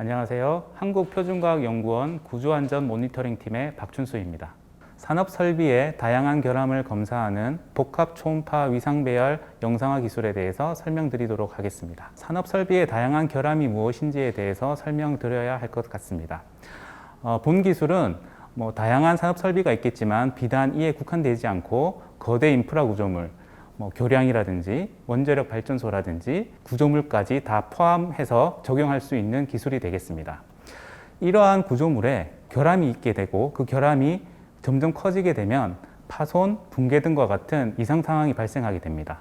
안녕하세요. 한국표준과학연구원 구조안전 모니터링팀의 박춘수입니다. 산업 설비의 다양한 결함을 검사하는 복합 초음파 위상 배열 영상화 기술에 대해서 설명드리도록 하겠습니다. 산업 설비의 다양한 결함이 무엇인지에 대해서 설명드려야 할 것 같습니다. 어, 본 기술은 뭐 다양한 산업 설비가 있겠지만 비단 이에 국한되지 않고 거대 인프라 구조물, 뭐 교량이라든지 원자력 발전소라든지 구조물까지 다 포함해서 적용할 수 있는 기술이 되겠습니다. 이러한 구조물에 결함이 있게 되고 그 결함이 점점 커지게 되면 파손, 붕괴 등과 같은 이상 상황이 발생하게 됩니다.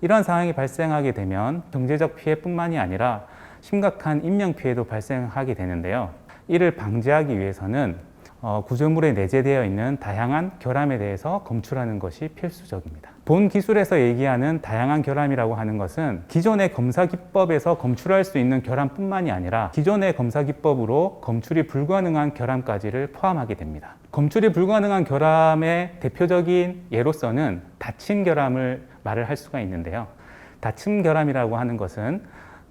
이러한 상황이 발생하게 되면 경제적 피해뿐만이 아니라 심각한 인명 피해도 발생하게 되는데요. 이를 방지하기 위해서는 어, 구조물에 내재되어 있는 다양한 결함에 대해서 검출하는 것이 필수적입니다. 본 기술에서 얘기하는 다양한 결함이라고 하는 것은 기존의 검사 기법에서 검출할 수 있는 결함뿐만이 아니라 기존의 검사 기법으로 검출이 불가능한 결함까지를 포함하게 됩니다. 검출이 불가능한 결함의 대표적인 예로서는 다친 결함을 말을 할 수가 있는데요. 다친 결함이라고 하는 것은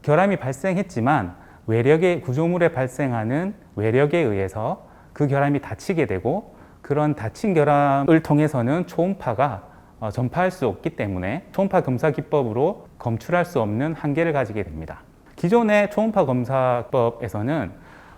결함이 발생했지만 외력의 구조물에 발생하는 외력에 의해서 그 결함이 닫히게 되고 그런 닫힌 결함을 통해서는 초음파가 어, 전파할 수 없기 때문에 초음파 검사 기법으로 검출할 수 없는 한계를 가지게 됩니다. 기존의 초음파 검사법에서는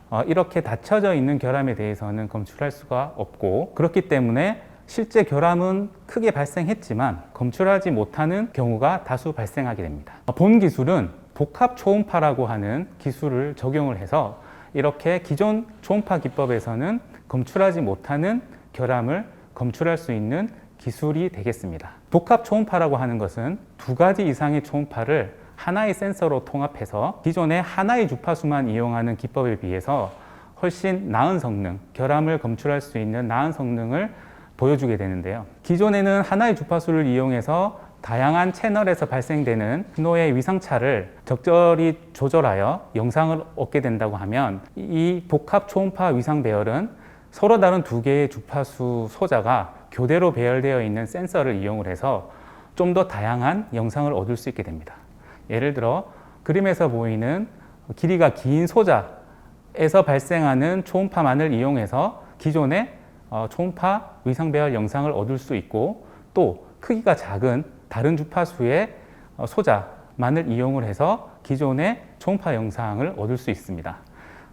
어, 이렇게 닫혀져 있는 결함에 대해서는 검출할 수가 없고 그렇기 때문에 실제 결함은 크게 발생했지만 검출하지 못하는 경우가 다수 발생하게 됩니다. 어, 본 기술은 복합 초음파라고 하는 기술을 적용을 해서 이렇게 기존 초음파 기법에서는 검출하지 못하는 결함을 검출할 수 있는 기술이 되겠습니다. 복합 초음파라고 하는 것은 두 가지 이상의 초음파를 하나의 센서로 통합해서 기존의 하나의 주파수만 이용하는 기법에 비해서 훨씬 나은 성능, 결함을 검출할 수 있는 나은 성능을 보여주게 되는데요. 기존에는 하나의 주파수를 이용해서 다양한 채널에서 발생되는 신호의 위상차를 적절히 조절하여 영상을 얻게 된다고 하면 이 복합 초음파 위상 배열은 서로 다른 두 개의 주파수 소자가 교대로 배열되어 있는 센서를 이용을 해서 좀 더 다양한 영상을 얻을 수 있게 됩니다. 예를 들어 그림에서 보이는 길이가 긴 소자에서 발생하는 초음파만을 이용해서 기존의 어, 초음파 위상 배열 영상을 얻을 수 있고 또 크기가 작은 다른 주파수의 어, 소자만을 이용을 해서 기존의 초음파 영상을 얻을 수 있습니다.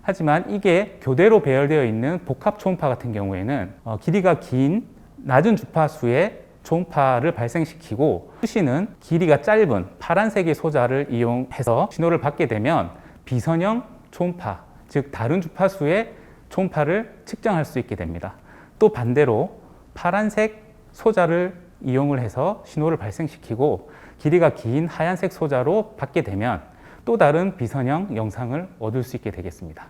하지만 이게 교대로 배열되어 있는 복합 초음파 같은 경우에는 어, 길이가 긴 낮은 주파수의 초음파를 발생시키고 수시는 길이가 짧은 파란색의 소자를 이용해서 신호를 받게 되면 비선형 초음파, 즉 다른 주파수의 초음파를 측정할 수 있게 됩니다. 또 반대로 파란색 소자를 이용을 해서 신호를 발생시키고 길이가 긴 하얀색 소자로 받게 되면 또 다른 비선형 영상을 얻을 수 있게 되겠습니다.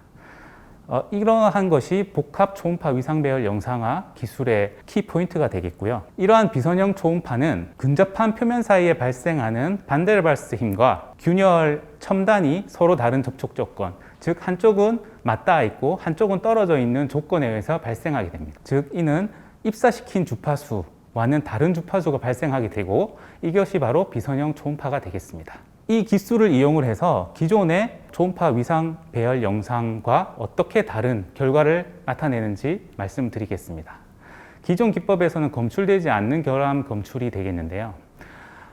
어, 이러한 것이 복합 초음파 위상 배열 영상화 기술의 키 포인트가 되겠고요. 이러한 비선형 초음파는 근접한 표면 사이에 발생하는 반데르발스 힘과 균열 첨단이 서로 다른 접촉 조건, 즉 한쪽은 맞닿아 있고 한쪽은 떨어져 있는 조건에 의해서 발생하게 됩니다. 즉 이는 입사시킨 주파수 와는 다른 주파수가 발생하게 되고 이것이 바로 비선형 초음파가 되겠습니다. 이 기술을 이용을 해서 기존의 초음파 위상 배열 영상과 어떻게 다른 결과를 나타내는지 말씀드리겠습니다. 기존 기법에서는 검출되지 않는 결함 검출이 되겠는데요.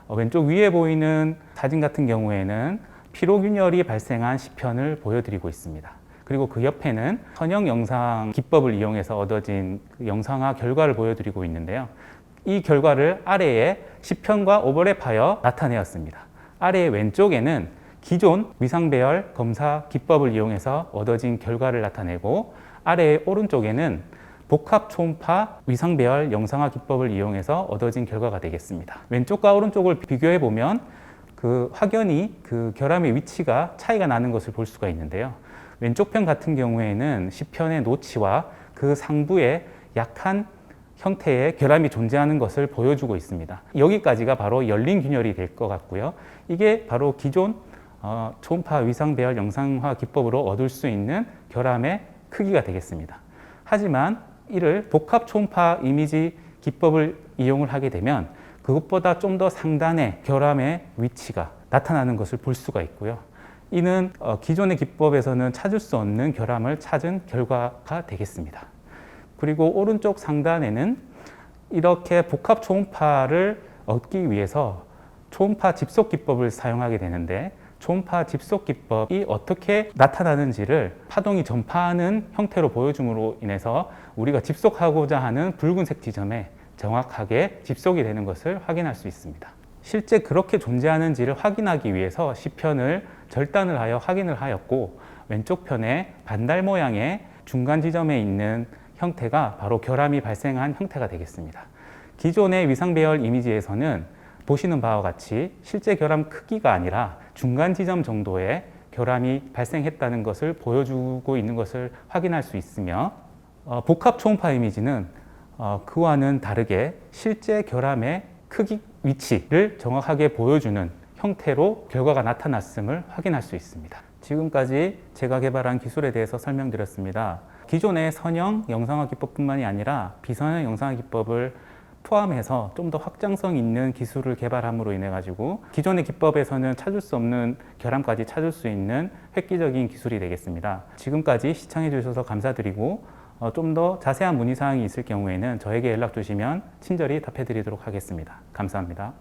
어, 왼쪽 위에 보이는 사진 같은 경우에는 피로균열이 발생한 시편을 보여드리고 있습니다. 그리고 그 옆에는 선형 영상 기법을 이용해서 얻어진 그 영상화 결과를 보여드리고 있는데요. 이 결과를 아래에 시편과 오버랩하여 나타내었습니다. 아래 왼쪽에는 기존 위상 배열 검사 기법을 이용해서 얻어진 결과를 나타내고 아래 오른쪽에는 복합 초음파 위상 배열 영상화 기법을 이용해서 얻어진 결과가 되겠습니다. 왼쪽과 오른쪽을 비교해 보면 그 확연히 그 결함의 위치가 차이가 나는 것을 볼 수가 있는데요. 왼쪽 편 같은 경우에는 시편의 노치와 그 상부에 약한 형태의 결함이 존재하는 것을 보여주고 있습니다. 여기까지가 바로 열린 균열이 될 것 같고요. 이게 바로 기존 어, 초음파 위상 배열 영상화 기법으로 얻을 수 있는 결함의 크기가 되겠습니다. 하지만 이를 복합 초음파 이미지 기법을 이용을 하게 되면 그것보다 좀 더 상단의 결함의 위치가 나타나는 것을 볼 수가 있고요. 이는 어, 기존의 기법에서는 찾을 수 없는 결함을 찾은 결과가 되겠습니다. 그리고 오른쪽 상단에는 이렇게 복합 초음파를 얻기 위해서 초음파 집속 기법을 사용하게 되는데 초음파 집속 기법이 어떻게 나타나는지를 파동이 전파하는 형태로 보여줌으로 인해서 우리가 집속하고자 하는 붉은색 지점에 정확하게 집속이 되는 것을 확인할 수 있습니다. 실제 그렇게 존재하는지를 확인하기 위해서 시편을 절단을 하여 확인을 하였고 왼쪽 편에 반달 모양의 중간 지점에 있는 형태가 바로 결함이 발생한 형태가 되겠습니다. 기존의 위상 배열 이미지에서는 보시는 바와 같이 실제 결함 크기가 아니라 중간 지점 정도의 결함이 발생했다는 것을 보여주고 있는 것을 확인할 수 있으며 어, 복합 초음파 이미지는 어, 그와는 다르게 실제 결함의 크기 위치를 정확하게 보여주는 형태로 결과가 나타났음을 확인할 수 있습니다. 지금까지 제가 개발한 기술에 대해서 설명드렸습니다. 기존의 선형 영상화 기법뿐만이 아니라 비선형 영상화 기법을 포함해서 좀 더 확장성 있는 기술을 개발함으로 인해 가지고 기존의 기법에서는 찾을 수 없는 결함까지 찾을 수 있는 획기적인 기술이 되겠습니다. 지금까지 시청해 주셔서 감사드리고 어, 좀더 자세한 문의 사항이 있을 경우에는 저에게 연락 주시면 친절히 답해 드리도록 하겠습니다. 감사합니다.